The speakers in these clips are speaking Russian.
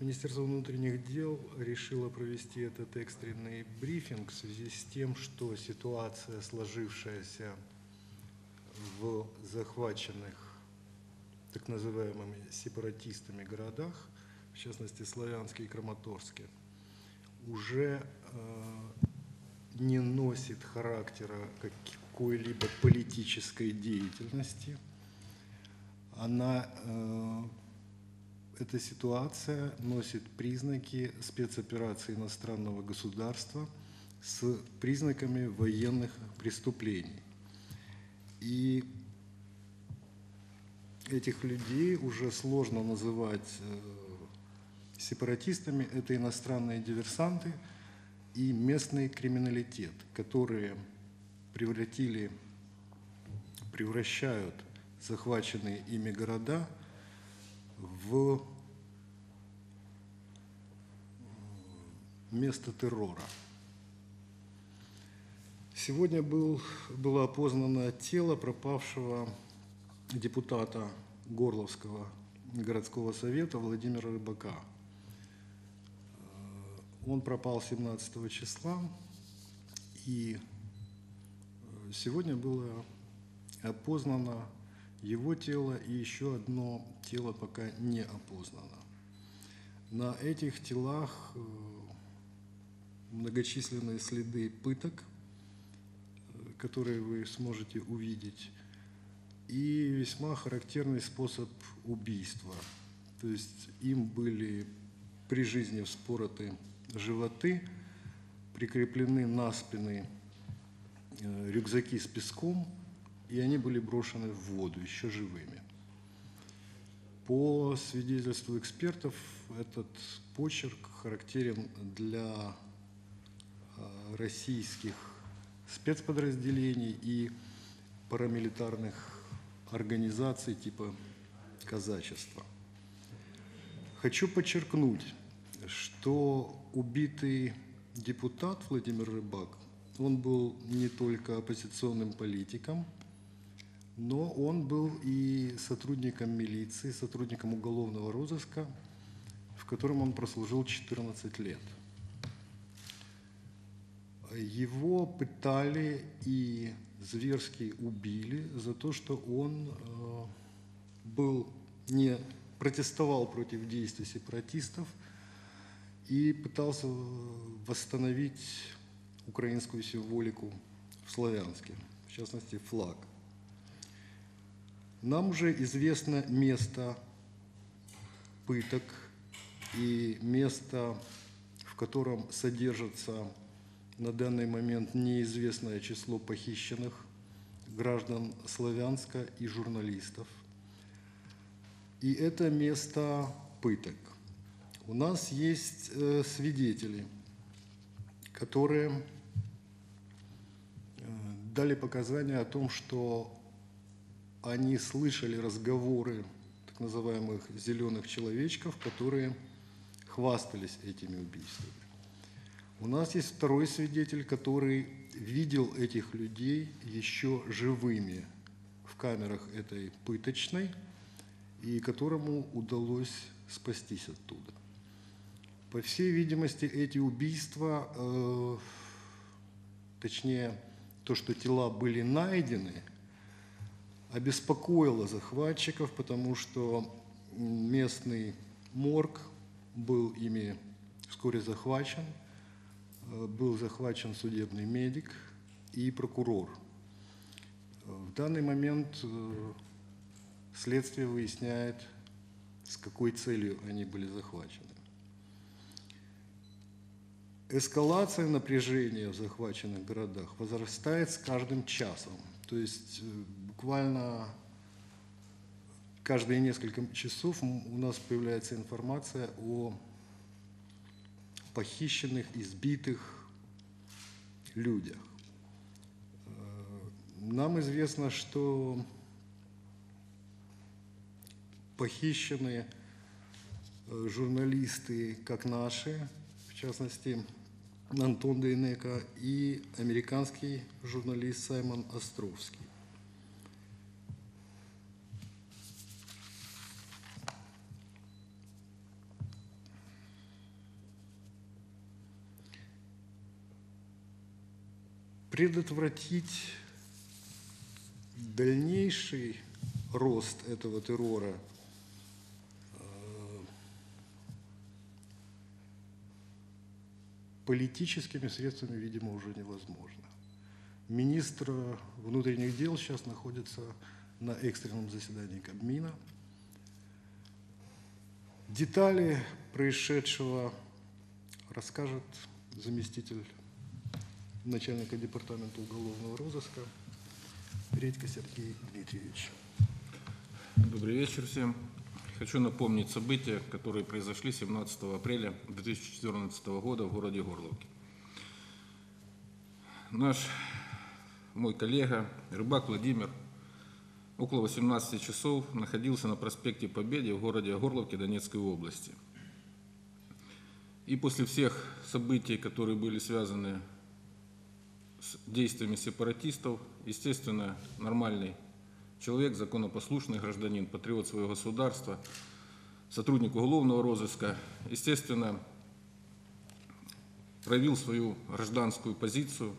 Министерство внутренних дел решило провести этот экстренный брифинг в связи с тем, что ситуация, сложившаяся в захваченных так называемыми сепаратистами городах, в частности Славянске и Краматорске, уже э, не носит характера какой-либо политической деятельности. Она э, эта ситуация носит признаки спецоперации иностранного государства с признаками военных преступлений. И этих людей уже сложно называть э, сепаратистами. Это иностранные диверсанты и местный криминалитет, которые превратили, превращают захваченные ими города – в место террора. Сегодня был, было опознано тело пропавшего депутата Горловского городского совета Владимира Рыбака. Он пропал 17 числа, и сегодня было опознано его тело и еще одно тело пока не опознано. На этих телах э, многочисленные следы пыток, э, которые вы сможете увидеть, и весьма характерный способ убийства. То есть им были при жизни вспороты животы, прикреплены на спины э, рюкзаки с песком – и они были брошены в воду еще живыми. По свидетельству экспертов, этот почерк характерен для а, российских спецподразделений и парамилитарных организаций типа казачества. Хочу подчеркнуть, что убитый депутат Владимир Рыбак, он был не только оппозиционным политиком – но он был и сотрудником милиции, сотрудником уголовного розыска, в котором он прослужил 14 лет. Его пытали и зверски убили за то, что он э, был не протестовал против действий сепаратистов и пытался восстановить украинскую символику в Славянске, в частности флаг. Нам уже известно место пыток и место, в котором содержится на данный момент неизвестное число похищенных граждан Славянска и журналистов. И это место пыток. У нас есть э, свидетели, которые э, дали показания о том, что они слышали разговоры так называемых зеленых человечков, которые хвастались этими убийствами. У нас есть второй свидетель, который видел этих людей еще живыми в камерах этой пыточной, и которому удалось спастись оттуда. По всей видимости, эти убийства, э, точнее, то, что тела были найдены – обеспокоило захватчиков, потому что местный морг был ими вскоре захвачен, э, был захвачен судебный медик и прокурор. В данный момент э, следствие выясняет, с какой целью они были захвачены. Эскалация напряжения в захваченных городах возрастает с каждым часом. То есть э, буквально каждые несколько часов у нас появляется информация о похищенных, избитых людях. Э, нам известно, что похищены э, журналисты, как наши, в частности, Антон Дейнека и американский журналист Саймон Островский. Предотвратить дальнейший рост этого террора э, политическими средствами, видимо, уже невозможно. Министр внутренних дел сейчас находится на экстренном заседании Кабмина. Детали происшедшего расскажет заместитель начальника департамента уголовного розыска Редько Сергей Дмитриевич. Добрый вечер всем. Хочу напомнить события, которые произошли 17 апреля 2014 года в городе Горловке. Наш, мой коллега, рыбак Владимир, около 18 часов находился на проспекте Победы в городе Горловке Донецкой области. И после всех событий, которые были связаны с действиями сепаратистов, естественно, нормальный человек, законопослушный гражданин, патриот своего государства, сотрудник уголовного розыска, естественно, проявил свою гражданскую позицию,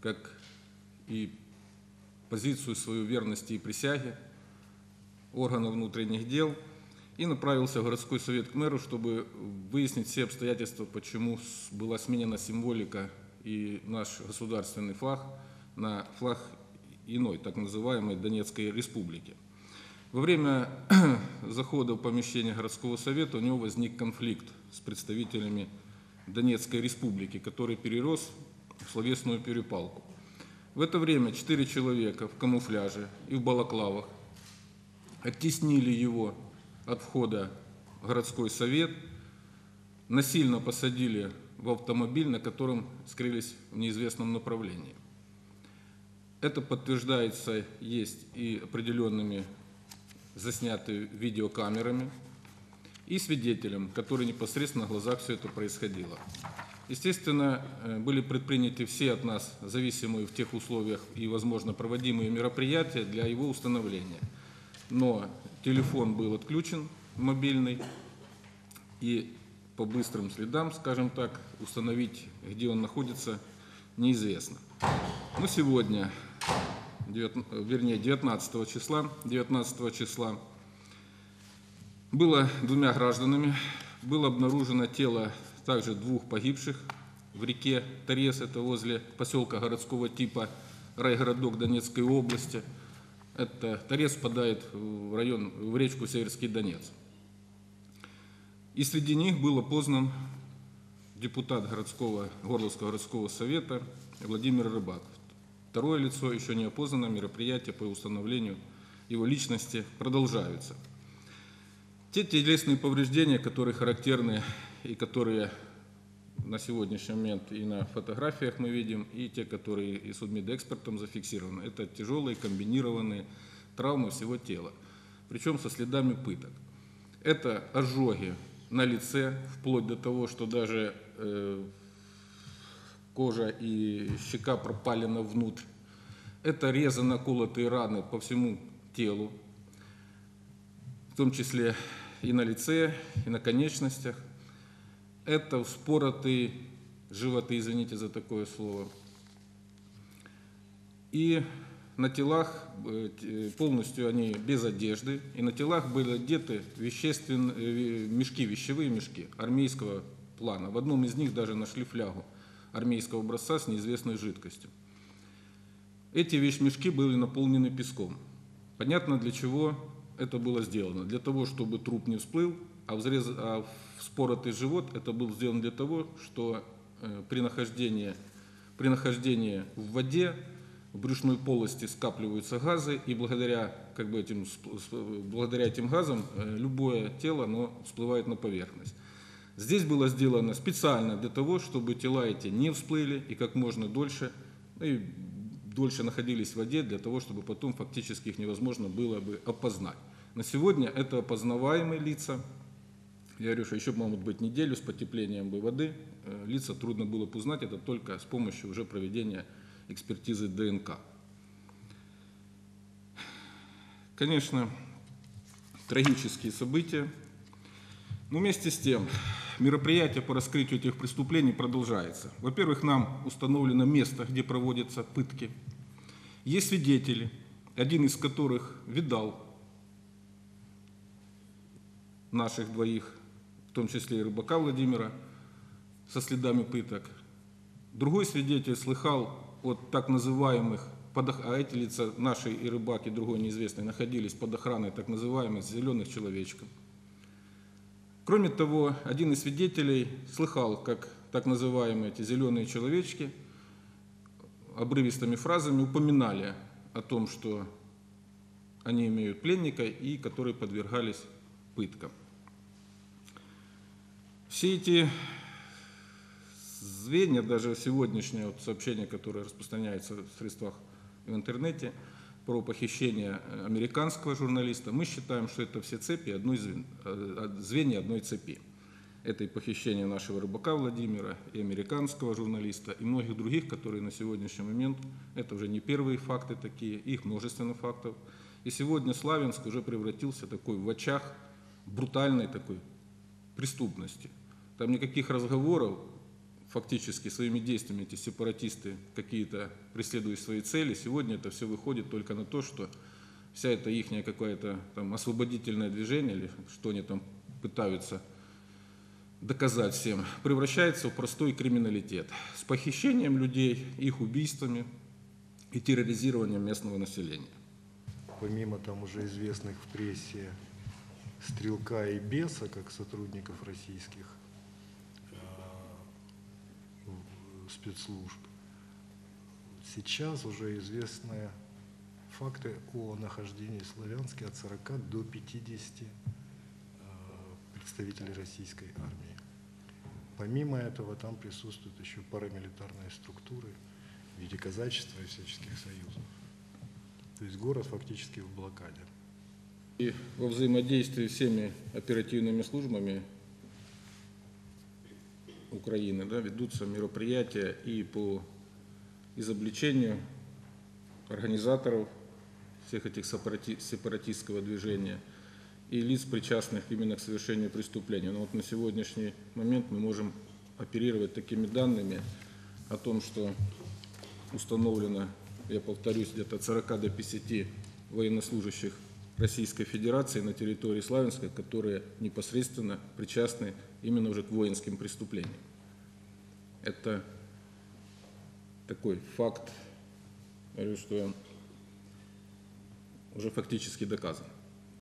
как и позицию свою верности и присяги органов внутренних дел и направился в городской совет к мэру, чтобы выяснить все обстоятельства, почему была сменена символика и наш государственный флаг на флаг иной, так называемой Донецкой республики. Во время захода в помещение городского совета у него возник конфликт с представителями Донецкой республики, который перерос в словесную перепалку. В это время четыре человека в камуфляже и в балаклавах оттеснили его от входа в городской совет, насильно посадили в автомобиль, на котором скрылись в неизвестном направлении. Это подтверждается есть и определенными засняты видеокамерами и свидетелем, который непосредственно на глазах все это происходило. Естественно, э, были предприняты все от нас зависимые в тех условиях и, возможно, проводимые мероприятия для его установления. Но телефон был отключен, мобильный, и по быстрым следам, скажем так, установить, где он находится, неизвестно. Но сегодня, 9, вернее 19 числа, 19 числа было двумя гражданами, было обнаружено тело также двух погибших в реке Торез, это возле поселка городского типа, райгородок Донецкой области. Это Торез впадает в район, в речку Северский Донец. И среди них был опознан депутат городского, Горловского городского совета Владимир Рыбак. Второе лицо еще не опознано, мероприятия по установлению его личности продолжаются. Те телесные повреждения, которые характерны и которые на сегодняшний момент и на фотографиях мы видим, и те, которые и судмедэкспертом зафиксированы, это тяжелые комбинированные травмы всего тела, причем со следами пыток. Это ожоги на лице, вплоть до того, что даже э, кожа и щека пропалена внутрь. Это резы, наколотые раны по всему телу, в том числе и на лице, и на конечностях. Это вспоротые животы, извините за такое слово. И на телах, э, полностью они без одежды, и на телах были одеты вещественные, э, мешки, вещевые мешки армейского плана. В одном из них даже нашли флягу армейского образца с неизвестной жидкостью. Эти вещмешки были наполнены песком. Понятно, для чего это было сделано. Для того, чтобы труп не всплыл, а, взрез, а вспоротый живот это был сделан для того, что э, при нахождении, при нахождении в воде в брюшной полости скапливаются газы, и благодаря, как бы этим, благодаря этим газам э, любое тело оно всплывает на поверхность. Здесь было сделано специально для того, чтобы тела эти не всплыли и как можно дольше, ну и дольше находились в воде, для того, чтобы потом фактически их невозможно было бы опознать. На сегодня это опознаваемые лица. Я говорю, что еще могут быть неделю с потеплением бы воды. Э, лица трудно было бы узнать, это только с помощью уже проведения экспертизы ДНК. Конечно, трагические события. Но вместе с тем, мероприятие по раскрытию этих преступлений продолжается. Во-первых, нам установлено место, где проводятся пытки. Есть свидетели, один из которых видал наших двоих, в том числе и рыбака Владимира, со следами пыток. Другой свидетель слыхал от так называемых, под а эти лица, наши и рыбак, и другой неизвестный, находились под охраной так называемых зеленых человечков. Кроме того, один из свидетелей слыхал, как так называемые эти зеленые человечки обрывистыми фразами упоминали о том, что они имеют пленника и которые подвергались пыткам. Все эти звенья, даже сегодняшнее вот сообщение, которое распространяется в средствах в интернете про похищение э, американского журналиста, мы считаем, что это все цепи одной звен- э, звенья одной цепи. Это и похищение нашего рыбака Владимира, и американского журналиста, и многих других, которые на сегодняшний момент, это уже не первые факты такие, их множественно фактов. И сегодня Славянск уже превратился такой в очах брутальной такой преступности. Там никаких разговоров, фактически своими действиями эти сепаратисты какие-то преследуют свои цели. Сегодня это все выходит только на то, что вся эта их какое-то там освободительное движение, или что они там пытаются доказать всем, превращается в простой криминалитет с похищением людей, их убийствами и терроризированием местного населения. Помимо там уже известных в прессе Стрелка и Беса, как сотрудников российских э, в- спецслужб, сейчас уже известны факты о нахождении в от 40 до 50 э, представителей российской армии. Помимо этого там присутствуют еще парамилитарные структуры в виде казачества и всяческих союзов. То есть город фактически в блокаде. И во взаимодействии с всеми оперативными службами Украины да, ведутся мероприятия и по изобличению организаторов всех этих сепарати- сепаратистского движения и лиц, причастных именно к совершению преступления. Но вот на сегодняшний момент мы можем оперировать такими данными о том, что установлено, я повторюсь, где-то от 40 до 50 военнослужащих Российской Федерации на территории Славянска, которые непосредственно причастны именно уже к воинским преступлениям. Это такой факт, говорю, что уже фактически доказан.